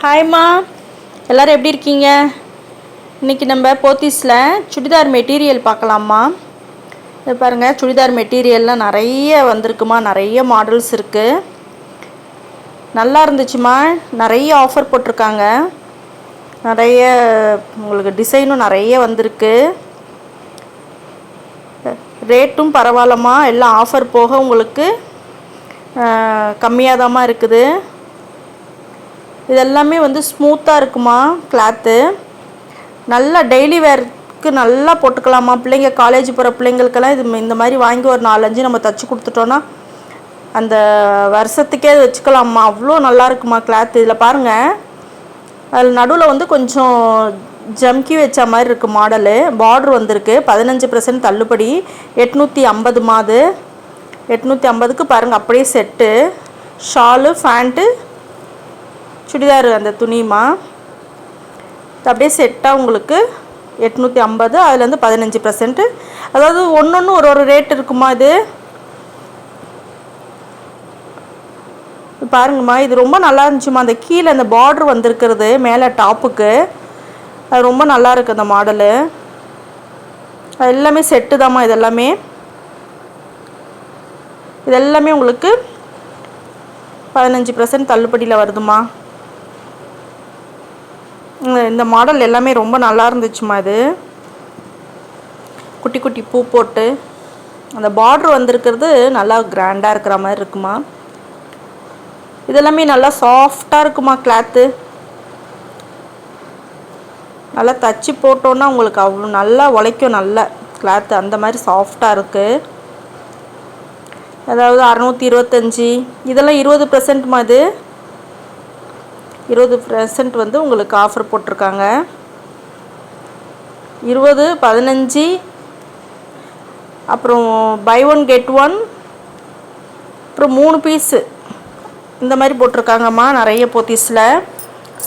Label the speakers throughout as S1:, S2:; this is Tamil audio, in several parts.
S1: ஹாய்மா எல்லோரும் எப்படி இருக்கீங்க? இன்றைக்கி நம்ம போத்தீஸில் சுடிதார் மெட்டீரியல் பார்க்கலாமா இது பாருங்கள் சுடிதார் மெட்டீரியல்லாம் நிறைய வந்திருக்குமா நிறைய மாடல்ஸ் இருக்குது நல்லா இருந்துச்சுமா நிறைய ஆஃபர் போட்டிருக்காங்க. நிறைய உங்களுக்கு டிசைனும் நிறைய வந்திருக்கு. ரேட்டும் பரவாயில்லம்மா எல்லாம் ஆஃபர் போக உங்களுக்கு கம்மியாக இருக்குது. இது எல்லாமே வந்து ஸ்மூத்தாக இருக்குமா கிளாத்து நல்லா டெய்லி வேர்க்கு நல்லா போட்டுக்கலாமா? பிள்ளைங்க காலேஜ் போகிற பிள்ளைங்களுக்கெல்லாம் இது இந்த மாதிரி வாங்கி ஒரு நாலஞ்சு நம்ம தைச்சி கொடுத்துட்டோன்னா அந்த வருஷத்துக்கே அது அவ்வளோ நல்லா இருக்குமா கிளாத் இதில் பாருங்கள் அதில் நடுவில் வந்து கொஞ்சம் ஜம்கி வச்ச மாதிரி இருக்குது மாடலு பார்ட்ரு வந்திருக்கு. பதினஞ்சு பர்சன்ட் தள்ளுபடி. எட்நூற்றி ஐம்பது மாது. எட்நூற்றி ஐம்பதுக்கு பாருங்கள் அப்படியே செட்டு ஷாலு ஃபேண்ட்டு சுடிதார் அந்த துணிமா? அப்படியே செட்டாக உங்களுக்கு எட்நூற்றி ஐம்பது அதுலேருந்து பதினஞ்சு பர்சன்ட்டு அதாவது ஒன்று ஒன்று ஒரு ஒரு ரேட் இருக்குமா இது? பாருங்கம்மா இது ரொம்ப நல்லா இருந்துச்சுமா அந்த கீழே அந்த பார்ட்ரு வந்திருக்கிறது மேலே டாப்புக்கு அது ரொம்ப நல்லா இருக்குது அந்த மாடலு அது எல்லாமே செட்டு தாம்மா இது எல்லாமே. இது எல்லாமே உங்களுக்கு பதினஞ்சு பர்சன்ட் தள்ளுபடியில் வருதுமா இந்த மாடல் எல்லாமே ரொம்ப நல்லா இருந்துச்சுமா இது. குட்டி குட்டி பூ போட்டு அந்த பார்ட்ரு வந்திருக்கிறது நல்லா கிராண்டாக இருக்கிற மாதிரி இருக்குமா இதெல்லாமே நல்லா சாஃப்டாக இருக்குமா கிளாத்து நல்லா தச்சு போட்டோன்னா உங்களுக்கு அவ்வளோ நல்லா உழைக்கும் நல்ல கிளாத்து அந்த மாதிரி சாஃப்டாக இருக்குது அதாவது அறநூற்றி இருபத்தஞ்சி இதெல்லாம் இருபது பர்சன்ட்மா இது. இருபது பர்சன்ட் வந்து உங்களுக்கு ஆஃபர் போட்டிருக்காங்க. இருபது பதினஞ்சு அப்புறம் பை ஒன் கெட் ஒன் அப்புறம் மூணு பீஸு இந்த மாதிரி போட்டிருக்காங்கம்மா நிறைய போத்தீஸில்.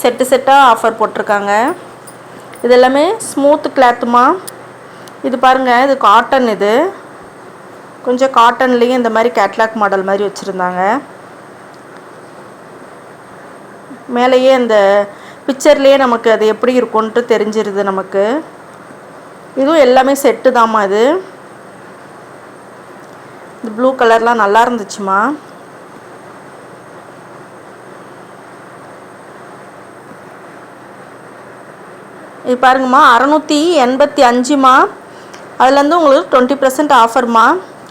S1: செட்டு செட்டாக ஆஃபர் போட்டிருக்காங்க. இது எல்லாமே ஸ்மூத் கிளாத்துமா இது பாருங்கள் இது காட்டன் இது. கொஞ்சம் காட்டன்லேயும் இந்த மாதிரி கேட்லாக் மாடல் மாதிரி வச்சுருந்தாங்க. மேலேயே அந்த பிக்சர்லேயே நமக்கு அது எப்படி இருக்கும்ன்ட்டு தெரிஞ்சிருது நமக்கு. இதுவும் எல்லாமே செட்டு தாம்மா இது. இந்த ப்ளூ கலர்லாம் நல்லா இருந்துச்சுமா இது பாருங்கம்மா அறநூற்றி எண்பத்தி அஞ்சுமா அதுலேருந்து உங்களுக்கு டுவெண்ட்டி பர்சன்ட் ஆஃபர்மா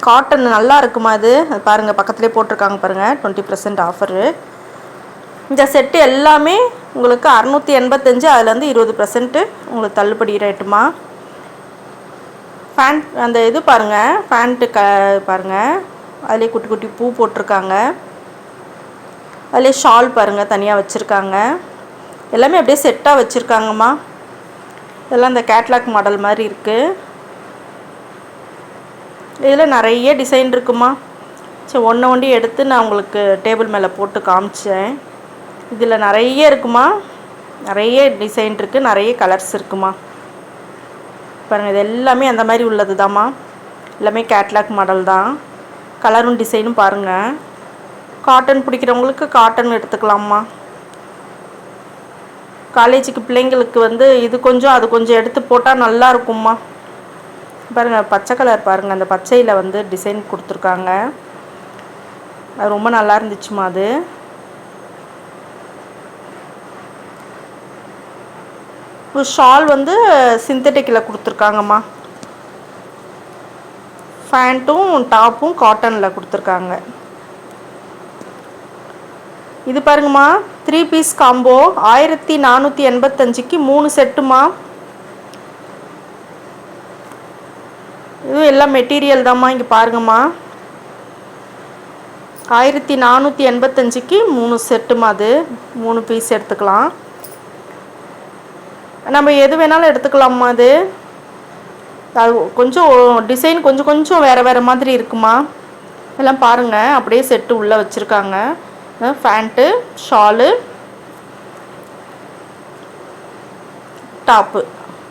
S1: காட்டன் நல்லா இருக்குமா அது பாருங்கள் பக்கத்துலேயே போட்டிருக்காங்க பாருங்கள் டுவெண்ட்டி பர்சன்ட் ஆஃபரு இந்த செட்டு எல்லாமே உங்களுக்கு அறநூற்றி எண்பத்தஞ்சு அதுலேருந்து இருபது பர்சன்ட்டு உங்களுக்கு தள்ளுபடி ரேட்டுமா? ஃபேண்ட் அந்த இது பாருங்கள் ஃபேண்ட்டு க பாருங்கள் அதிலே குட்டி குட்டி பூ போட்டிருக்காங்க. அதிலே ஷால் பாருங்கள் தனியாக வச்சுருக்காங்க. எல்லாமே அப்படியே செட்டாக வச்சுருக்காங்கம்மா. இதெல்லாம் இந்த கேட்லாக் மாடல் மாதிரி இருக்குது இதில் நிறைய டிசைன் இருக்குமா? சரி ஒன்று ஒண்டி எடுத்து நான் உங்களுக்கு டேபிள் மேலே போட்டு காமிச்சேன். இதில் நிறைய இருக்குமா? நிறைய டிசைன் இருக்குது நிறைய கலர்ஸ் இருக்குமா? பாருங்கள் இது எல்லாமே அந்த மாதிரி உள்ளது தாம்மா எல்லாமே கேட்லாக் மாடல் தான். கலரும் டிசைனும் பாருங்கள் காட்டன் பிடிக்கிறவங்களுக்கு காட்டன் எடுத்துக்கலாம்மா. காலேஜுக்கு பிள்ளைங்களுக்கு வந்து இது கொஞ்சம் அது கொஞ்சம் எடுத்து போட்டால் நல்லா இருக்கும்மா. பாருங்கள் பச்சை கலர் பாருங்கள் அந்த பச்சையில் வந்து டிசைன் கொடுத்துருக்காங்க. அது ரொம்ப நல்லா இருந்துச்சுமா அது. ஷால் வந்து சிந்தட்டிக்கில் கொடுத்துருக்காங்கம்மா. ஃபேண்ட்டும் டாப்பும் காட்டனில் கொடுத்துருக்காங்க. இது பாருங்கம்மா த்ரீ பீஸ் காம்போ ஆயிரத்தி நானூற்றி எண்பத்தஞ்சுக்கு மூணு செட்டுமா இது எல்லாம் மெட்டீரியல் தாம்மா இங்கே பாருங்கம்மா. ஆயிரத்தி நானூற்றி எண்பத்தஞ்சுக்கு மூணு செட்டுமா அது. மூணு பீஸ் எடுத்துக்கலாம். நம்ம எது வேணாலும் எடுத்துக்கலாமா அது. அது கொஞ்சம் டிசைன் கொஞ்சம் கொஞ்சம் வேறு வேறு மாதிரி இருக்குமா? எல்லாம் பாருங்கள் அப்படியே செட்டு உள்ளே வச்சுருக்காங்க. ஃபேண்ட்டு ஷாலு டாப்பு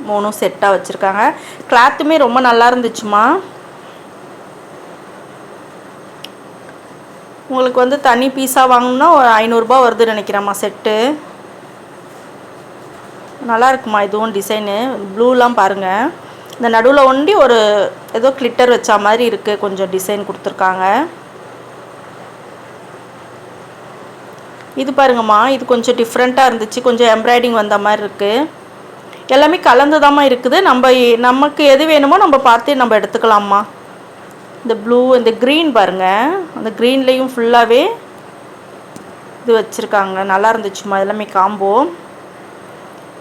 S1: மூணும் செட்டாக வச்சுருக்காங்க. கிளாத்துமே ரொம்ப நல்லா இருந்துச்சுமா? உங்களுக்கு வந்து தனி பீஸாக வாங்கினா ஒரு ஐநூறுரூபா வருதுன்னு நினைக்கிறேம்மா செட்டு நல்லா இருக்குமா இதுவும் டிசைனு? ப்ளூலாம் பாருங்கள் இந்த நடுவில் ஒண்டி ஒரு ஏதோ கிளிட்டர் வச்ச மாதிரி இருக்குது கொஞ்சம் டிசைன் கொடுத்துருக்காங்க. இது பாருங்கம்மா இது கொஞ்சம் டிஃப்ரெண்ட்டாக இருந்துச்சு. கொஞ்சம் எம்ப்ராய்டிங் வந்த மாதிரி இருக்குது எல்லாமே கலந்துதாம்மா இருக்குது. நம்ம நமக்கு எது வேணுமோ நம்ம பார்த்து நம்ம எடுத்துக்கலாம்மா. இந்த ப்ளூ இந்த க்ரீன் பாருங்கள் அந்த க்ரீன்லேயும் ஃபுல்லாகவே இது வச்சுருக்காங்க. நல்லா இருந்துச்சுமா எல்லாமே காம்போ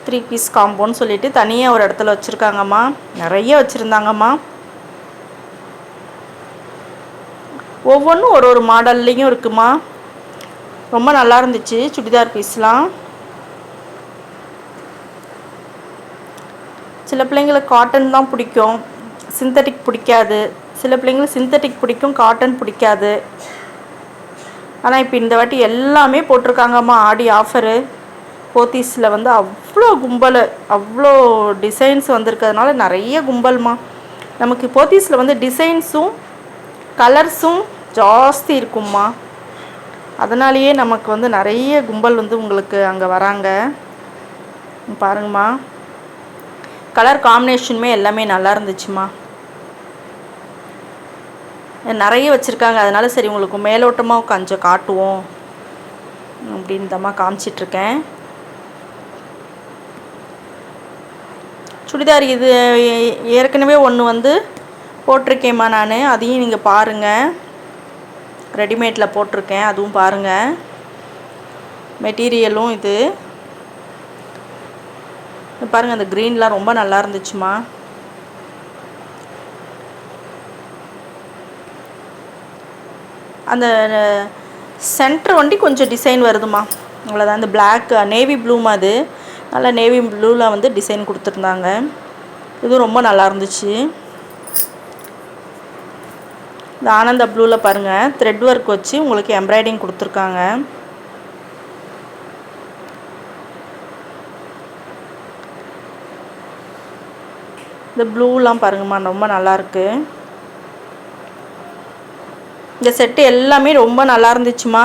S1: த்ரீ பீஸ் காம்போன்னு சொல்லிட்டு தனியாக ஒரு இடத்துல வச்சுருக்காங்கம்மா. நிறைய வச்சுருந்தாங்கம்மா. ஒவ்வொன்றும் ஒரு ஒரு மாடல்லையும் இருக்குமா? ரொம்ப நல்லா இருந்துச்சு சுடிதார் பீஸ்லாம். சில பிள்ளைங்களுக்கு காட்டன் தான் பிடிக்கும். சிந்தட்டிக் பிடிக்காது. சில பிள்ளைங்களுக்கு சிந்தட்டிக் பிடிக்கும் காட்டன் பிடிக்காது. ஆனால் இப்போ இந்த வாட்டி எல்லாமே போட்டிருக்காங்கம்மா. ஆடி ஆஃபரு போத்தீஸில் வந்து அவ்வளோ கும்பல் அவ்வளோ டிசைன்ஸ் வந்திருக்கிறதுனால நிறைய கும்பல்மா. நமக்கு போத்தீஸில் வந்து டிசைன்ஸும் கலர்ஸும் ஜாஸ்தி இருக்கும்மா. அதனாலேயே நமக்கு வந்து நிறைய கும்பல் வந்து உங்களுக்கு அங்கே வராங்க. பாருங்கம்மா. கலர் காம்பினேஷனுமே எல்லாமே நல்லா இருந்துச்சுமா நிறைய வச்சுருக்காங்க. அதனால சரி உங்களுக்கு மேலோட்டமாக கொஞ்சம் காட்டுவோம். அப்படின்னு தம்மா காமிச்சிட்ருக்கேன் சுடிதார் இது ஏற்கனவே ஒன்று வந்து போட்டிருக்கேம்மா நான். அதையும் நீங்கள் பாருங்கள் ரெடிமேடில் போட்டிருக்கேன். அதுவும் பாருங்கள் மெட்டீரியலும் இது. பாருங்கள் அந்த க்ரீன்லாம் ரொம்ப நல்லா இருந்துச்சுமா அந்த சென்டர் வண்டி கொஞ்சம் டிசைன் வருதுமா அவ்வளோதான் அந்த பிளாக் நேவி ப்ளூமா அது. நல்லா நேவி ப்ளூவில் வந்து டிசைன் கொடுத்துருந்தாங்க. இதுவும் ரொம்ப நல்லா இருந்துச்சு. இந்த ஆனந்த ப்ளூவில் பாருங்கள் த்ரெட் ஒர்க் வச்சு உங்களுக்கு எம்ப்ராய்டிங் கொடுத்துருக்காங்க. இந்த ப்ளூலாம் பாருங்கம்மா ரொம்ப நல்லாயிருக்கு இந்த செட்டு எல்லாமே ரொம்ப நல்லா இருந்துச்சுமா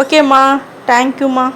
S1: ஓகேம்மா தேங்க்யூம்மா